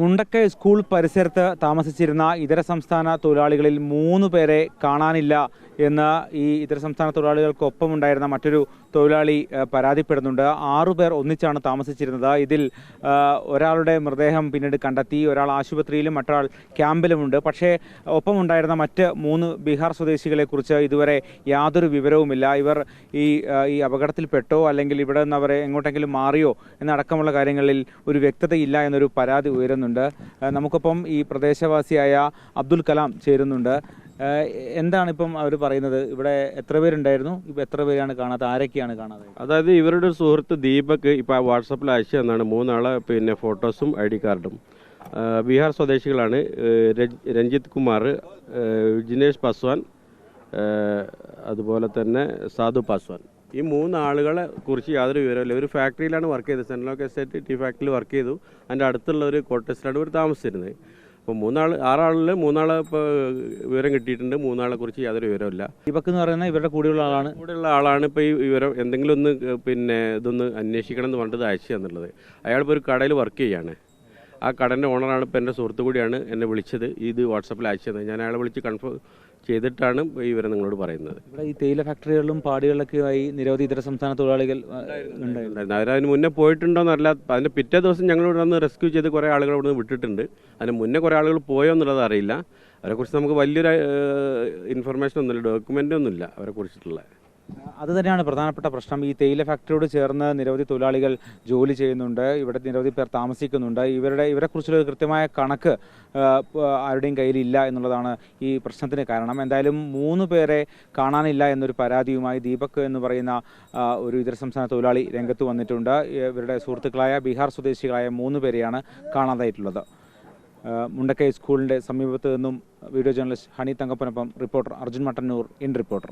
Mundakkai school പരിസരത്ത് താമസിച്ചിരുന്ന ഇതര സംസ്ഥാന തൊഴിലാളികളിൽ മൂന്ന് പേരെ കാണാനില്ല എന്ന് ഈ ഇതര സംസ്ഥാന തൊഴിലാളികൾക്കൊപ്പം ഉണ്ടായിരുന്ന മറ്റൊരു തൊഴിലാളി പരാതിപ്പെടുന്നുണ്ട്. ആറുപേർ ഒന്നിച്ചാണ് താമസിച്ചിരുന്നത്. ഇതിൽ ഒരാളുടെ മൃതദേഹം പിന്നീട് കണ്ടെത്തി ഒരാൾ ആശുപത്രിയിലും മറ്റൊരാൾ ക്യാമ്പിലുമുണ്ട്. പക്ഷേ ഒപ്പമുണ്ടായിരുന്ന മറ്റ് മൂന്ന് ബീഹാർ സ്വദേശികളെ കുറിച്ച് ഇതുവരെ യാതൊരു വിവരവുമില്ല. ഇവർ ഈ ഈ അപകടത്തിൽപ്പെട്ടോ അല്ലെങ്കിൽ ഇവിടെ നിന്ന് അവരെ എങ്ങോട്ടെങ്കിലും മാറിയോ എന്നടക്കമുള്ള കാര്യങ്ങളിൽ ഒരു വ്യക്തതയില്ല എന്നൊരു പരാതി ഉയരുന്നുണ്ട്. നമുക്കൊപ്പം ഈ പ്രദേശവാസിയായ അബ്ദുൽ കലാം ചേരുന്നുണ്ട്. എന്താണ് ഇപ്പം അവർ പറയുന്നത്? ഇവിടെ എത്ര പേരുണ്ടായിരുന്നു? ഇപ്പം എത്ര പേരാണ് കാണാത്തത് ആരൊക്കെയാണ് കാണാതെ? അതായത് ഇവരുടെ ഒരു സുഹൃത്ത് ദീപക് ഇപ്പോൾ വാട്സപ്പിൽ അയച്ചു തന്നാണ്. മൂന്നാളെ പിന്നെ ഫോട്ടോസും ഐ ഡി കാർഡും. ബീഹാർ സ്വദേശികളാണ്. രഞ്ജിത്ത് കുമാർ ജിനേഷ് പാസ്വാൻ അതുപോലെ തന്നെ സാധു പാസ്വാൻ. ഈ മൂന്ന് ആളുകളെ കുറിച്ച് യാതൊരു വിവരമില്ല ഒരു ഫാക്ടറിയിലാണ് വർക്ക് ചെയ്തത്. സെൻട്രലോക്ക് എസ്റ്റേറ്റ് ടീ ഫാക്ടറിയിൽ വർക്ക് ചെയ്തു. അതിന്റെ അടുത്തുള്ള ഒരു കോട്ടേഴ്സിലാണ് ഇവർ താമസിച്ചിരുന്നത്. അപ്പോൾ മൂന്നാൾ ആറാളിൽ മൂന്നാളെ ഇപ്പോൾ വിവരം കിട്ടിയിട്ടുണ്ട്. മൂന്നാളെ കുറിച്ച് യാതൊരു വിവരമില്ല ദീപക് എന്ന് പറയുന്ന ഇവരുടെ കൂടെയുള്ള ആളാണ്. കൂടെയുള്ള ആളാണ് ഇപ്പോൾ ഈ വിവരം എന്തെങ്കിലും ഒന്ന് പിന്നെ ഇതൊന്ന് അന്വേഷിക്കണം എന്ന് പറഞ്ഞിട്ട് അയച്ചു തന്നുള്ളത് അയാളിപ്പോൾ ഒരു കടയിൽ വർക്ക് ചെയ്യാണ്. ആ കടന്റെ ഓണറാണ് ഇപ്പോൾ എന്റെ സുഹൃത്തു കൂടിയാണ് എന്നെ വിളിച്ചത്. ഇത് വാട്സപ്പിൽ അയച്ചത് ഞാൻ അയാളെ വിളിച്ച് കൺഫേം ചെയ്തിട്ടാണ് ഈ വിവരം നിങ്ങളോട് പറയുന്നത്. ഇവിടെ ഈ തേയില ഫാക്ടറികളിലും പാടികളിലൊക്കെയായി നിരവധി ഇതര സംസ്ഥാന തൊഴിലാളികൾ ഉണ്ടായിരുന്നു. ഉണ്ടായിരുന്നു. അവരതിന് മുന്നേ പോയിട്ടുണ്ടോന്നറിയില്ല. അതിന്റെ പിറ്റേ ദിവസം ഞങ്ങൾ ഇവിടെ നിന്ന് റെസ്ക്യൂ ചെയ്ത് കുറേ ആളുകൾ ഇവിടെ നിന്ന് വിട്ടിട്ടുണ്ട്. അതിന് മുന്നേ കുറേ ആളുകൾ പോയോ എന്നുള്ളത് അറിയില്ല. അവരെക്കുറിച്ച് നമുക്ക് വലിയൊരു ഇൻഫർമേഷൻ ഒന്നുമില്ല. ഡോക്യുമെന്റ് ഒന്നുമില്ല അവരെ കുറിച്ചിട്ടുള്ള. അത് തന്നെയാണ് പ്രധാനപ്പെട്ട പ്രശ്നം. ഈ തേയില ഫാക്ടറിയോട് ചേർന്ന് നിരവധി തൊഴിലാളികൾ ജോലി ചെയ്യുന്നുണ്ട്. ഇവിടെ നിരവധി പേർ താമസിക്കുന്നുണ്ട്. ഇവരുടെ ഇവരെക്കുറിച്ചുള്ള കൃത്യമായ കണക്ക് ആരുടെയും കയ്യിലില്ല എന്നുള്ളതാണ് ഈ പ്രശ്നത്തിന് കാരണം. എന്തായാലും മൂന്ന് പേരെ കാണാനില്ല എന്നൊരു പരാതിയുമായി ദീപക് എന്ന് പറയുന്ന ഒരു ഇതര സംസ്ഥാന തൊഴിലാളി രംഗത്ത് വന്നിട്ടുണ്ട്. ഇവരുടെ സുഹൃത്തുക്കളായ ബീഹാർ സ്വദേശികളായ മൂന്ന് പേരെയാണ് കാണാതായിട്ടുള്ളത്. മുണ്ടക്കൈ സ്കൂളിന്റെ സമീപത്ത് നിന്നും video journalist Honey തങ്കപ്പനൊപ്പം reporter Arjun Mattannur in reporter.